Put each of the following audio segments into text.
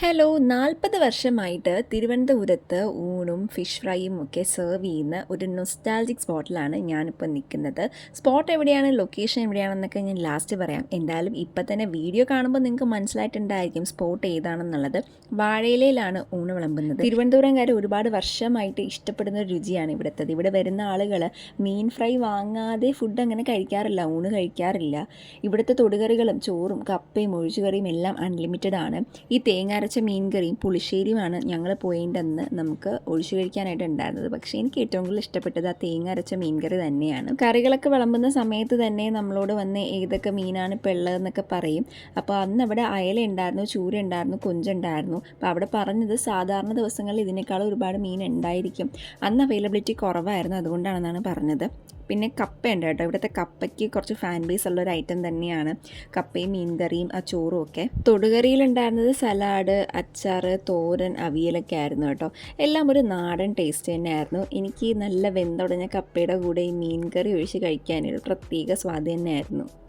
Hello നാൽപ്പത് വർഷമായിട്ട് തിരുവനന്തപുരത്ത് ഊണും ഫിഷ് ഫ്രൈയും ഒക്കെ സെർവ് ചെയ്യുന്ന ഒരു നൊസ്റ്റാൾജിക് സ്പോട്ടിലാണ് ഞാനിപ്പോൾ നിൽക്കുന്നത്. സ്പോട്ട് എവിടെയാണ്? ലൊക്കേഷൻ എവിടെയാണെന്നൊക്കെ ഞാൻ ലാസ്റ്റ് പറയാം. എന്തായാലും ഇപ്പം തന്നെ വീഡിയോ കാണുമ്പോൾ നിങ്ങൾക്ക് മനസ്സിലായിട്ടുണ്ടായിരിക്കും സ്പോട്ട് ഏതാണെന്നുള്ളത്. വാഴയിലയിലാണ് ഊണ് വിളമ്പുന്നത്. തിരുവനന്തപുരംകാർ ഒരുപാട് വർഷമായിട്ട് ഇഷ്ടപ്പെടുന്ന ഒരു രുചിയാണ് ഇവിടുത്തത്. ഇവിടെ വരുന്ന ആളുകൾ മീൻ ഫ്രൈ വാങ്ങാതെ ഫുഡ് അങ്ങനെ കഴിക്കാറില്ല ഊണ് കഴിക്കാറില്ല. ഇവിടുത്തെ തൊടുകറികളും ചോറും കപ്പയും ഒഴിച്ചുകറിയും എല്ലാം അൺലിമിറ്റഡ് ആണ്. ഈ തേങ്ങ അരച്ച മീൻ കറിയും പുളിശ്ശേരിയുമാണ് ഞങ്ങൾ പോയതിന്റെ അന്ന് നമുക്ക് ഒഴിച്ചു കഴിക്കാനായിട്ട് ഉണ്ടായിരുന്നത്. പക്ഷേ എനിക്ക് ഏറ്റവും കൂടുതൽ ഇഷ്ടപ്പെട്ടത് ആ തേങ്ങ അരച്ച മീൻ കറി തന്നെയാണ്. കറികളൊക്കെ വിളമ്പുന്ന സമയത്ത് തന്നെ നമ്മളോട് വന്ന് ഏതൊക്കെ മീനാണ് ഇപ്പോൾ ഉള്ളതെന്നൊക്കെ പറയും. അപ്പോൾ അന്ന് അവിടെ അയല ഉണ്ടായിരുന്നു ചൂര ഉണ്ടായിരുന്നു കൊഞ്ചുണ്ടായിരുന്നു. അപ്പോൾ അവിടെ പറഞ്ഞത് സാധാരണ ദിവസങ്ങളിൽ ഇതിനേക്കാൾ ഒരുപാട് മീൻ ഉണ്ടായിരിക്കും. അന്ന് അവൈലബിലിറ്റി കുറവായിരുന്നു അതുകൊണ്ടാണെന്നാണ് പറഞ്ഞത്. പിന്നെ കപ്പയുണ്ട് കേട്ടോ. ഇവിടുത്തെ കപ്പയ്ക്ക് കുറച്ച് ഫാൻ ബേസ് ഉള്ള ഒരു ഐറ്റം തന്നെയാണ്. കപ്പയും മീൻകറിയും ആ ചോറും ഒക്കെ. തൊടുകറിയിലുണ്ടായിരുന്നത് സലാഡ് അച്ചാർ തോരൻ അവിയലൊക്കെ ആയിരുന്നു കേട്ടോ. എല്ലാം ഒരു നാടൻ ടേസ്റ്റ് തന്നെയായിരുന്നു. എനിക്ക് നല്ല വെന്തുടഞ്ഞ കപ്പയുടെ കൂടെ ഈ മീൻകറി ഒഴിച്ച് കഴിക്കാനൊരു പ്രത്യേക സ്വാദ് തന്നെയായിരുന്നു.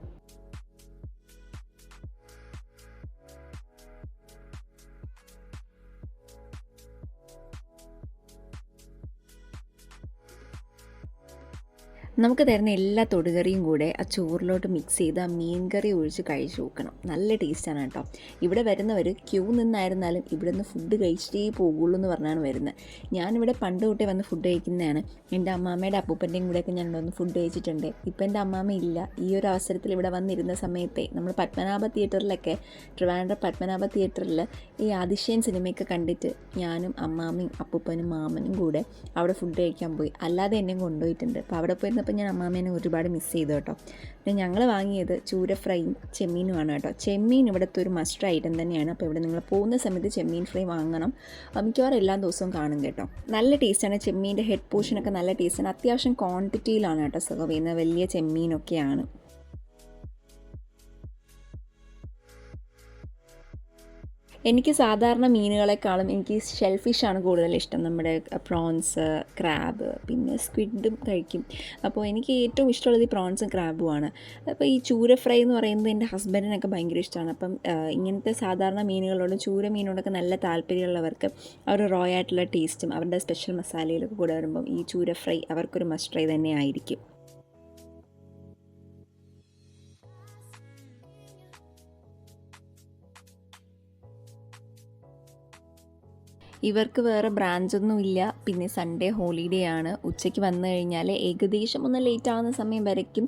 നമുക്ക് തരുന്ന എല്ലാ തൊടുകറിയും കൂടെ ആ ചോറിലോട്ട് മിക്സ് ചെയ്ത് ആ മീൻ കറി ഒഴിച്ച് കഴിച്ച് നോക്കണം. നല്ല ടേസ്റ്റാണ് കേട്ടോ. ഇവിടെ വരുന്നവർ ക്യൂ നിന്നായിരുന്നാലും ഇവിടെ നിന്ന് ഫുഡ് കഴിച്ചിട്ടേ പോകുള്ളൂ എന്ന് പറഞ്ഞാണ് വരുന്നത്. ഞാനിവിടെ പണ്ട് തൊട്ടേ വന്ന് ഫുഡ് കഴിക്കുന്നതാണ്. എന്റെ അമ്മാമ്മയുടെ അപ്പൂപ്പന്റെയും കൂടെയൊക്കെ ഞാൻ വന്ന് ഫുഡ് കഴിച്ചിട്ടുണ്ട്. ഇപ്പം എന്റെ അമ്മാമ്മ ഇല്ല. ഈ ഒരു അവസരത്തിൽ ഇവിടെ വന്നിരുന്ന സമയത്തെ നമ്മൾ പത്മനാഭ തിയേറ്ററിലൊക്കെ ട്രിവാൻഡ്രം പത്മനാഭ തിയേറ്ററിൽ ഈ ആദിശയൻ സിനിമയൊക്കെ കണ്ടിട്ട് ഞാനും അമ്മാമ്മയും അപ്പൂപ്പനും മാമനും കൂടെ അവിടെ ഫുഡ് കഴിക്കാൻ പോയി. അല്ലാതെ എന്നെയും കൊണ്ടുപോയിട്ടുണ്ട്. അപ്പോൾ അവിടെ പോയിരുന്ന അപ്പോൾ ഞാൻ അമ്മാമേനെ ഒരുപാട് മിസ് ചെയ്തു കേട്ടോ. പിന്നെ ഞങ്ങൾ വാങ്ങിയത് ചൂര ഫ്രൈയും ചെമ്മീനുമാണ് കേട്ടോ. ചെമ്മീൻ ഇവിടുത്തെ ഒരു മസ്റ്റർ ഐറ്റം തന്നെയാണ്. അപ്പോൾ ഇവിടെ നിങ്ങൾ പോകുന്ന സമയത്ത് ചെമ്മീൻ ഫ്രൈ വാങ്ങണം. മിക്കവാറും എല്ലാ ദിവസവും കാണും കേട്ടോ. നല്ല ടേസ്റ്റാണ് ചെമ്മീന്റെ ഹെഡ് പോർഷനൊക്കെ നല്ല ടേസ്റ്റാണ് അത്യാവശ്യം ക്വാണ്ടിറ്റിയിലാണ് കേട്ടോ. സെർവ് ചെയ്യുന്നത്. വലിയ ചെമ്മീനൊക്കെയാണ്. എനിക്ക് സാധാരണ മീനുകളെക്കാളും എനിക്ക് ഷെൽ ഫിഷാണ് കൂടുതൽ ഇഷ്ടം. നമ്മുടെ പ്രോൺസ് ക്രാബ് പിന്നെ സ്ക്വിഡും കഴിക്കും. അപ്പോൾ എനിക്ക് ഏറ്റവും ഇഷ്ടമുള്ളത് ഈ പ്രോൺസും ക്രാബുമാണ് അപ്പോൾ ഈ ചൂര ഫ്രൈ എന്ന് പറയുന്നത് എന്റെ ഹസ്ബൻഡിനൊക്കെ ഭയങ്കര ഇഷ്ടമാണ്. അപ്പം ഇങ്ങനത്തെ സാധാരണ മീനുകളോടും ചൂര മീനോടൊക്കെ നല്ല താല്പര്യമുള്ളവർക്ക് അവർ റോ ആയിട്ടുള്ള ടേസ്റ്റും അവരുടെ സ്പെഷ്യൽ മസാലയിലൊക്കെ കൂടെ വരുമ്പം ഈ ചൂര ഫ്രൈ അവർക്കൊരു മസ്റ്റ് ട്രൈ തന്നെ ആയിരിക്കും. ഇവർക്ക് വേറെ ബ്രാഞ്ചൊന്നും ഇല്ല പിന്നെ സൺഡേ ഹോളിഡേ ആണ് ഉച്ചയ്ക്ക് വന്നു കഴിഞ്ഞാൽ ഏകദേശം ഒന്ന് ലേറ്റ് ആവുന്ന സമയം വരയ്ക്കും.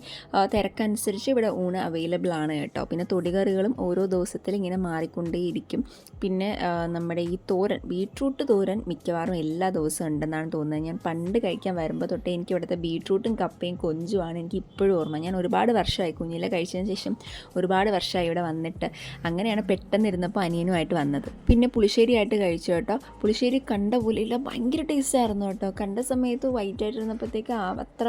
തിരക്കനുസരിച്ച് ഇവിടെ ഊണ് അവൈലബിൾ ആണ് കേട്ടോ. പിന്നെ തൊടികറികളും ഓരോ ദിവസത്തിൽ ഇങ്ങനെ മാറിക്കൊണ്ടേയിരിക്കും. പിന്നെ നമ്മുടെ ഈ തോരൻ ബീട്രൂട്ട് തോരൻ മിക്കവാറും എല്ലാ ദിവസവും ഉണ്ടെന്നാണ് തോന്നുന്നത്. ഞാൻ പണ്ട് കഴിക്കാൻ വരുമ്പോൾ തൊട്ടേ എനിക്ക് ഇവിടുത്തെ ബീട്രൂട്ടും കപ്പയും കൊഞ്ചുമാണ് എനിക്ക് ഇപ്പോഴും ഓർമ്മ. ഞാൻ ഒരുപാട് വർഷമായി കുഞ്ഞിലെ കഴിച്ചതിന് ശേഷം ഒരുപാട് വർഷമായി ഇവിടെ വന്നിട്ട് അങ്ങനെയാണ് പെട്ടെന്ന് ഇരുന്നപ്പോൾ അനിയനുമായിട്ട് വന്നത്. പിന്നെ പുളിശ്ശേരിയായിട്ട് കഴിച്ചു കേട്ടോ. പുളിശ്ശേരി കണ്ട പോലെയില്ല ഭയങ്കര ടേസ്റ്റ് ആയിരുന്നു കേട്ടോ. കണ്ട സമയത്ത് വൈറ്റ് ആയിട്ടിരുന്നപ്പോഴത്തേക്ക് അത്ര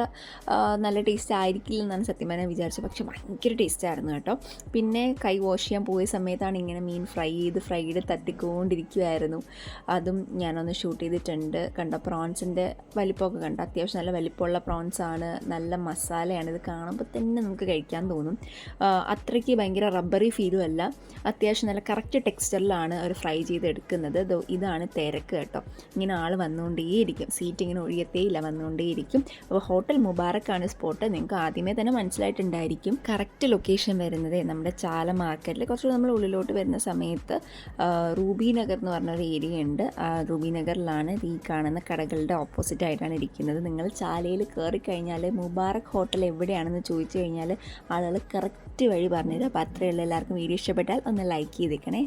നല്ല ടേസ്റ്റ് ആയിരിക്കില്ല എന്നാണ് സത്യം പറഞ്ഞാൽ വിചാരിച്ചത്. പക്ഷേ ഭയങ്കര ടേസ്റ്റ് ആയിരുന്നു കേട്ടോ. പിന്നെ കൈ വാഷ് ചെയ്യാൻ പോയ സമയത്താണ് ഇങ്ങനെ മീൻ ഫ്രൈ ചെയ്ത് ഫ്രൈഡ് തട്ടിക്കൊണ്ടിരിക്കുമായിരുന്നു അതും ഞാനൊന്ന് ഷൂട്ട് ചെയ്തിട്ടുണ്ട്. കണ്ട പ്രോൺസിന്റെ വലിപ്പമൊക്കെ കണ്ടു. അത്യാവശ്യം നല്ല വലിപ്പമുള്ള പ്രോൺസ് ആണ്. നല്ല മസാലയാണ് ഇത് കാണുമ്പോൾ തന്നെ നമുക്ക് കഴിക്കാൻ തോന്നും. അത്രയ്ക്ക് ഭയങ്കര റബ്ബറി ഫീലും അല്ല. അത്യാവശ്യം നല്ല കറക്റ്റ് ടെക്സ്ചറിലാണ് അവർ ഫ്രൈ ചെയ്തെടുക്കുന്നത്. ഇതാണ് തിരക്ക് കേട്ടോ. ഇങ്ങനെ ആൾ വന്നുകൊണ്ടേയിരിക്കും. സീറ്റ് ഇങ്ങനെ ഒഴിയത്തേയില്ല വന്നുകൊണ്ടേയിരിക്കും. അപ്പോൾ ഹോട്ടൽ മുബാറക്കാണ് സ്പോട്ട്. നിങ്ങൾക്ക് ആദ്യമേ തന്നെ മനസ്സിലായിട്ടുണ്ടായിരിക്കും കറക്റ്റ് ലൊക്കേഷൻ വരുന്നത് നമ്മുടെ ചാല മാർക്കറ്റിൽ. കുറച്ചുകൂടി നമ്മൾ ഉള്ളിലോട്ട് വരുന്ന സമയത്ത് റൂബി നഗർ എന്ന് പറഞ്ഞൊരു ഏരിയ ഉണ്ട്. ആ റൂബി നഗറിലാണ് ഈ കാണുന്ന കടകളുടെ ഓപ്പോസിറ്റ് ആയിട്ടാണ് ഇരിക്കുന്നത്. നിങ്ങൾ ചാലയിൽ കയറി കഴിഞ്ഞാൽ മുബാറക് ഹോട്ടൽ എവിടെയാണെന്ന് ചോദിച്ചു കഴിഞ്ഞാൽ ആളുകൾ കറക്റ്റ് വഴി പറഞ്ഞുതരും അപ്പോൾ അത്രയുള്ള എല്ലാവർക്കും വീഡിയോ ഇഷ്ടപ്പെട്ടാൽ ഒന്ന് ലൈക്ക് ചെയ്തേക്കണേ.